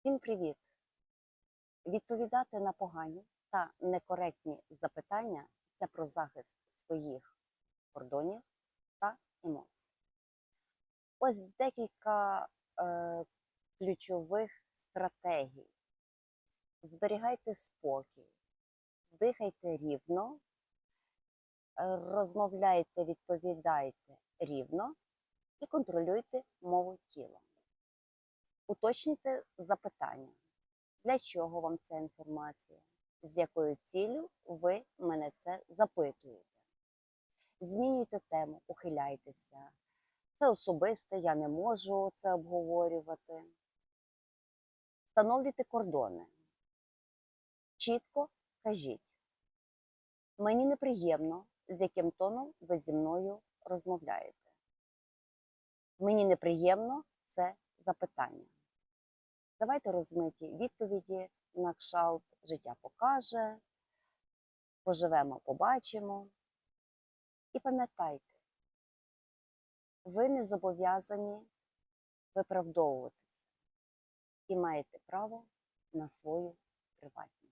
Всім привіт! Відповідати на погані та некоректні запитання це про захист своїх кордонів та емоцій. Ось декілька е, ключових стратегій. Зберігайте спокій, дихайте рівно, розмовляйте, відповідайте рівно і контролюйте мову тіла. Уточнюйте запитання. Для чого вам ця інформація? З якою ціллю ви мене це запитуєте? Змінюйте тему, ухиляйтеся. Це особисте, я не можу це обговорювати. Встановлюйте кордони. Чітко кажіть. Мені неприємно, з яким тоном ви зі мною розмовляєте. Мені неприємно це запитання. Давайте розмиті відповіді на кшалт життя покаже, поживемо, побачимо. І пам'ятайте, ви не зобов'язані виправдовуватися і маєте право на свою приватність.